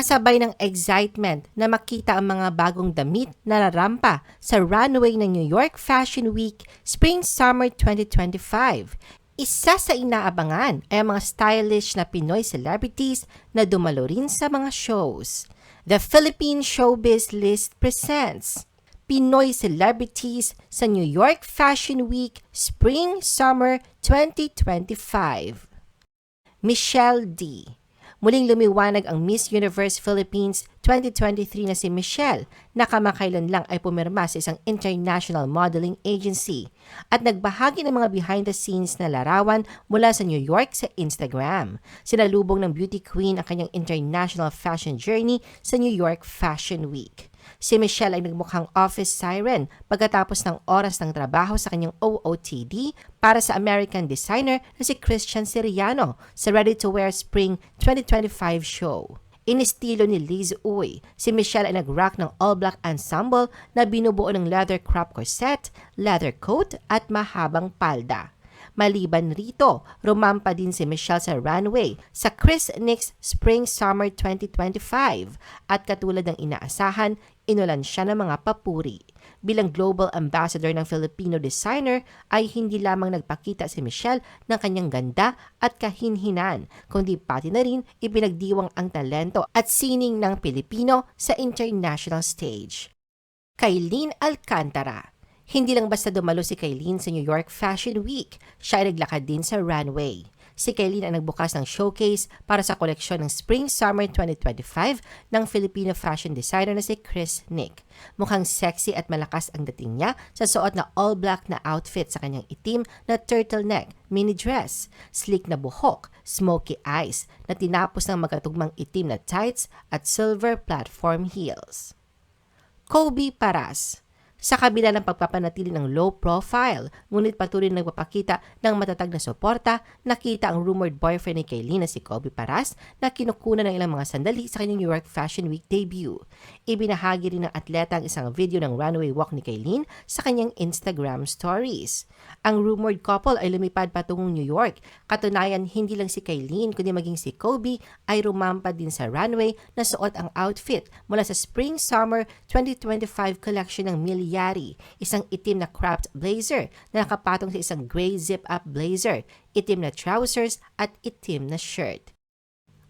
kasabay ng excitement na makita ang mga bagong damit na rarampa sa runway ng New York Fashion Week Spring-Summer 2025. Isa sa inaabangan ay ang mga stylish na Pinoy celebrities na dumalo rin sa mga shows. The Philippine Showbiz List presents Pinoy celebrities sa New York Fashion Week Spring-Summer 2025. Michelle D. Muling lumiwanag ang Miss Universe Philippines 2023 na si Michelle na kamakailan lang ay pumirma sa isang international modeling agency at nagbahagi ng mga behind the scenes na larawan mula sa New York sa Instagram. Sinalubong ng beauty queen ang kanyang international fashion journey sa New York Fashion Week. Si Michelle ay nagmukhang office siren pagkatapos ng oras ng trabaho sa kanyang OOTD para sa American designer na si Christian Siriano sa Ready to Wear Spring 2025 show. Inistilo ni Liz Uy, si Michelle ay nag-rock ng all-black ensemble na binubuo ng leather crop corset, leather coat at mahabang palda. Maliban rito, rumampa din si Michelle sa runway sa Chris Nicks Spring Summer 2025 at katulad ng inaasahan, inulan siya ng mga papuri. Bilang global ambassador ng Filipino designer ay hindi lamang nagpakita si Michelle ng kanyang ganda at kahinhinan, kundi pati na rin ipinagdiwang ang talento at sining ng Pilipino sa international stage. Kailin Alcantara hindi lang basta dumalo si Kailin sa New York Fashion Week, siya ay naglakad din sa runway. Si Kailin ang nagbukas ng showcase para sa koleksyon ng Spring-Summer 2025 ng Filipino fashion designer na si Chris Nick. Mukhang sexy at malakas ang dating niya sa suot na all-black na outfit sa kanyang itim na turtleneck mini dress, sleek na buhok, smoky eyes na tinapos ng magkatugmang itim na tights at silver platform heels. Kobe Paras sa kabila ng pagpapanatili ng low profile, ngunit patuloy na nagpapakita ng matatag na suporta, nakita ang rumored boyfriend ni Kaylin na si Kobe Paras na kinukunan ng ilang mga sandali sa kanyang New York Fashion Week debut. Ibinahagi rin ng atleta ang isang video ng runway walk ni Kaylin sa kanyang Instagram stories. Ang rumored couple ay lumipad patungong New York. Katunayan, hindi lang si Kaylin kundi maging si Kobe ay rumampa din sa runway na suot ang outfit mula sa Spring-Summer 2025 collection ng Millie Yari, isang itim na cropped blazer na nakapatong sa isang gray zip-up blazer, itim na trousers at itim na shirt.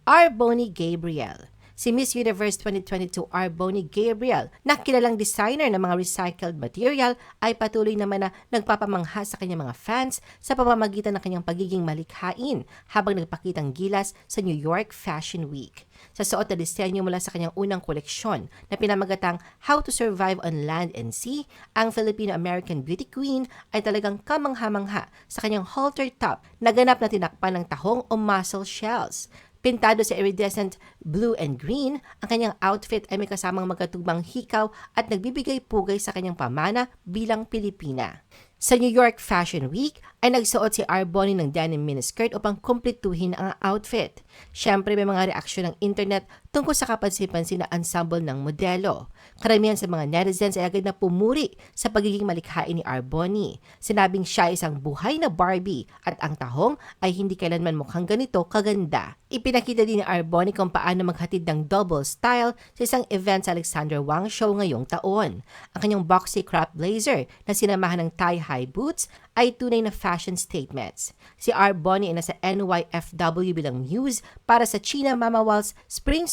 R. Bonnie Gabriel si Miss Universe 2022 R. Bonnie Gabriel na kilalang designer ng mga recycled material ay patuloy naman na nagpapamangha sa kanyang mga fans sa pamamagitan ng kanyang pagiging malikhain habang nagpakitang gilas sa New York Fashion Week. Sa suot na disenyo mula sa kanyang unang koleksyon na pinamagatang How to Survive on Land and Sea, ang Filipino-American beauty queen ay talagang kamangha-mangha sa kanyang halter top na ganap na tinakpan ng tahong o mussel shells. Pintado sa iridescent blue and green, ang kanyang outfit ay may kasamang magkatubang hikaw at nagbibigay pugay sa kanyang pamana bilang Pilipina. Sa New York Fashion Week ay nagsuot si Arboni ng denim miniskirt upang kumpletuhin ang outfit. Siyempre may mga reaksyon ng internet tungkol sa kapansin-pansin na ensemble ng modelo. Karamihan sa mga netizens ay agad na pumuri sa pagiging malikhain ni Arboni. Sinabing siya ay isang buhay na Barbie at ang tahong ay hindi kailanman mukhang ganito kaganda. Ipinakita din ni Arboni kung paano maghatid ng double style sa isang event sa Alexander Wang Show ngayong taon. Ang kanyang boxy crop blazer na sinamahan ng tie-high boots ay tunay na fashion statements. Si R. Bonnie ay nasa NYFW bilang muse para sa China Mama Waltz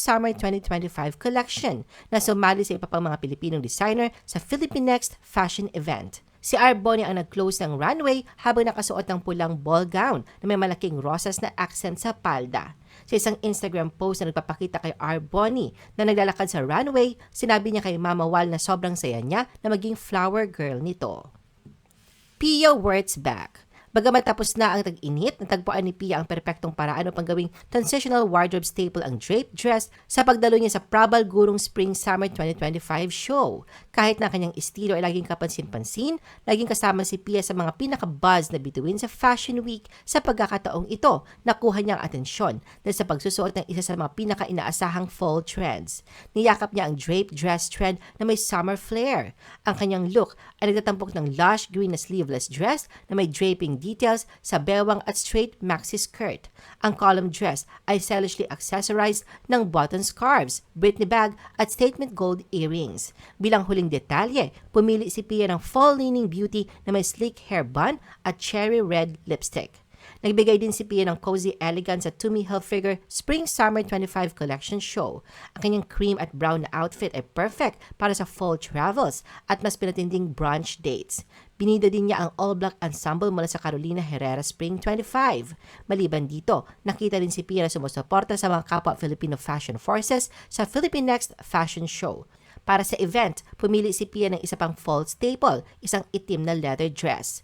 Spring-Summer 2025 collection na sumali sa iba pang mga Pilipinong designer sa Philippine Next Fashion Event. Si Arboni ang nag-close ng runway habang nakasuot ng pulang ball gown na may malaking rosas na accent sa palda. Sa isang Instagram post na nagpapakita kay Arboni na naglalakad sa runway, sinabi niya kay Mama Wal na sobrang saya niya na maging flower girl nito. Pia Words Back Bagamat tapos na ang tag-init, natagpuan ni Pia ang perpektong paraan upang gawing transitional wardrobe staple ang draped dress sa pagdalo niya sa Prabal Gurong Spring Summer 2025 show. Kahit na kanyang estilo ay laging kapansin-pansin, laging kasama si Pia sa mga pinaka-buzz na bituin sa Fashion Week sa pagkakataong ito, nakuha niya ang atensyon dahil sa pagsusuot ng isa sa mga pinaka-inaasahang fall trends. Niyakap niya ang draped dress trend na may summer flair. Ang kanyang look ay nagtatampok ng lush green na sleeveless dress na may draping details sa bewang at straight maxi skirt. Ang column dress ay stylishly accessorized ng button scarves, Britney bag at statement gold earrings. Bilang huling detalye, pumili si Pia ng fall-leaning beauty na may sleek hair bun at cherry red lipstick. Nagbigay din si Pia ng cozy elegance sa Tommy Hilfiger Spring Summer 25 Collection Show. Ang kanyang cream at brown na outfit ay perfect para sa fall travels at mas pinatinding brunch dates. Binida din niya ang all-black ensemble mula sa Carolina Herrera Spring 25. Maliban dito, nakita din si Pia na sumusuporta sa mga kapwa Filipino fashion forces sa Philippine Next Fashion Show. Para sa event, pumili si Pia ng isa pang fall staple, isang itim na leather dress.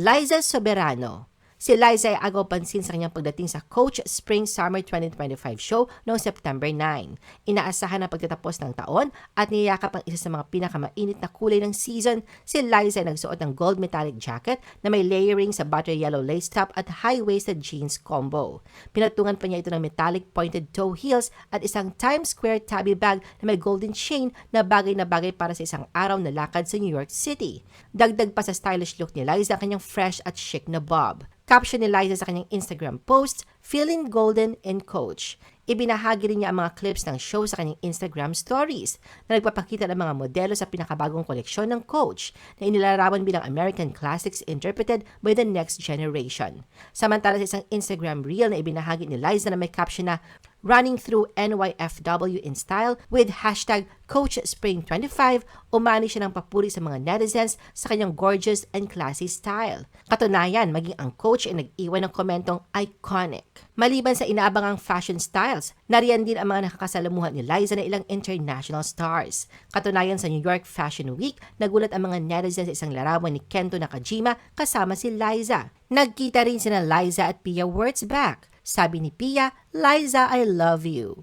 Liza Soberano. Si Liza ay agaw pansin sa kanyang pagdating sa Coach Spring Summer 2025 show noong September 9. Inaasahan na pagtatapos ng taon at niyakap ang isa sa mga pinakamainit na kulay ng season, si Liza ay nagsuot ng gold metallic jacket na may layering sa butter yellow lace top at high-waisted jeans combo. Pinatungan pa niya ito ng metallic pointed toe heels at isang Times Square tabby bag na may golden chain na bagay na bagay para sa isang araw na lakad sa New York City. Dagdag pa sa stylish look ni Liza ang kanyang fresh at chic na bob. Caption ni Liza sa kanyang Instagram post, Feeling Golden and Coach. Ibinahagi rin niya ang mga clips ng show sa kanyang Instagram stories na nagpapakita ng mga modelo sa pinakabagong koleksyon ng Coach na inilarawan bilang American classics interpreted by the next generation. Samantala sa isang Instagram reel na ibinahagi ni Liza na may caption na Running through NYFW in style with hashtag Coach Spring 25, umani siya ng papuri sa mga netizens sa kanyang gorgeous and classy style. Katunayan, maging ang coach ay nag-iwan ng komentong iconic. Maliban sa inaabangang fashion styles, nariyan din ang mga nakakasalamuhan ni Liza na ilang international stars. Katunayan sa New York Fashion Week, nagulat ang mga netizens sa isang larawan ni Kento Nakajima kasama si Liza. Nagkita rin sina Liza at Pia Wurtzbach. Sabi ni Pia, Liza, I love you.